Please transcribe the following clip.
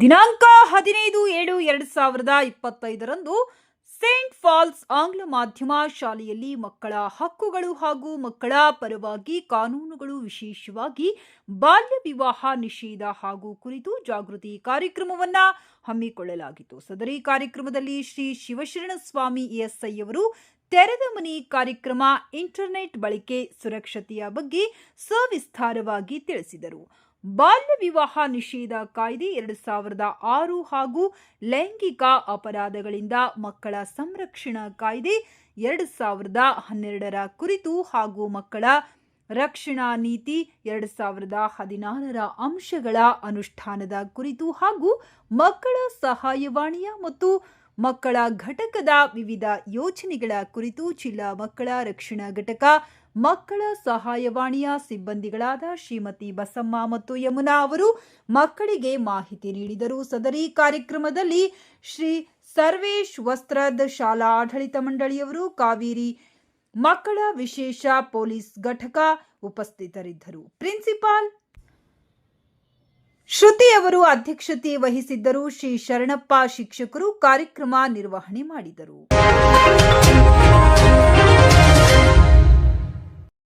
ದಿನಾಂಕ ಹದಿನೈದು ಏಳು ಎರಡು ಸಾವಿರದ ಇಪ್ಪತ್ತೈದರಂದು ಸೇಂಟ್ ಫಾಲ್ಸ್ ಆಂಗ್ಲ ಮಾಧ್ಯಮ ಶಾಲೆಯಲ್ಲಿ ಮಕ್ಕಳ ಹಕ್ಕುಗಳು ಹಾಗೂ ಮಕ್ಕಳ ಪರವಾಗಿ ಕಾನೂನುಗಳು ವಿಶೇಷವಾಗಿ ಬಾಲ್ಯ ವಿವಾಹ ನಿಷೇಧ ಹಾಗೂ ಕುರಿತು ಜಾಗೃತಿ ಕಾರ್ಯಕ್ರಮವನ್ನು ಹಮ್ಮಿಕೊಳ್ಳಲಾಗಿತ್ತು. ಸದರಿ ಕಾರ್ಯಕ್ರಮದಲ್ಲಿ ಶ್ರೀ ಶಿವಶರಣ ಸ್ವಾಮಿ ಎಸ್ಐ ಅವರು ತೆರೆದ ಮನಿ ಕಾರ್ಯಕ್ರಮ ಇಂಟರ್ನೆಟ್ ಬಳಕೆ ಸುರಕ್ಷತೆಯ ಬಗ್ಗೆ ಸವಿಸ್ತಾರವಾಗಿ ತಿಳಿಸಿದರು. ಬಾಲ್ಯ ವಿವಾಹ ನಿಷೇಧ ಕಾಯ್ದೆ ಎರಡು ಸಾವಿರದ ಆರು ಹಾಗೂ ಲೈಂಗಿಕ ಅಪರಾಧಗಳಿಂದ ಮಕ್ಕಳ ಸಂರಕ್ಷಣಾ ಕಾಯ್ದೆ ಎರಡು ಸಾವಿರದ ಹನ್ನೆರಡರ ಕುರಿತು ಹಾಗೂ ಮಕ್ಕಳ ರಕ್ಷಣಾ ನೀತಿ ಎರಡು ಸಾವಿರದ ಹದಿನಾರರ ಅಂಶಗಳ ಅನುಷ್ಠಾನದ ಕುರಿತು ಹಾಗೂ ಮಕ್ಕಳ ಸಹಾಯವಾಣಿಯ ಮತ್ತು ಮಕ್ಕಳ ಘಟಕದ ವಿವಿಧ ಯೋಜನೆಗಳ ಕುರಿತು ಜಿಲ್ಲಾ ಮಕ್ಕಳ ರಕ್ಷಣಾ ಘಟಕ, ಮಕ್ಕಳ ಸಹಾಯವಾಣಿಯ ಸಿಬ್ಬಂದಿಗಳಾದ ಶ್ರೀಮತಿ ಬಸಮ್ಮ ಮತ್ತು ಯಮುನಾ ಅವರು ಮಕ್ಕಳಿಗೆ ಮಾಹಿತಿ ನೀಡಿದರು. ಸದರಿ ಕಾರ್ಯಕ್ರಮದಲ್ಲಿ ಶ್ರೀ ಸರ್ವೇಶ್ ವಸ್ತ್ರದ ಶಾಲಾ ಆಡಳಿತ ಮಂಡಳಿಯವರು ಕಾವೇರಿ ಮಕ್ಕಳ ವಿಶೇಷ ಪೊಲೀಸ್ ಘಟಕ ಉಪಸ್ಥಿತರಿದ್ದರು. ಪ್ರಿನ್ಸಿಪಾಲ್ ಶ್ರುತಿ ಅವರು ಅಧ್ಯಕ್ಷತೆ ವಹಿಸಿದ್ದರು. ಶ್ರೀ ಶರಣಪ್ಪ ಶಿಕ್ಷಕರು ಕಾರ್ಯಕ್ರಮ ನಿರ್ವಹಣೆ ಮಾಡಿದರು.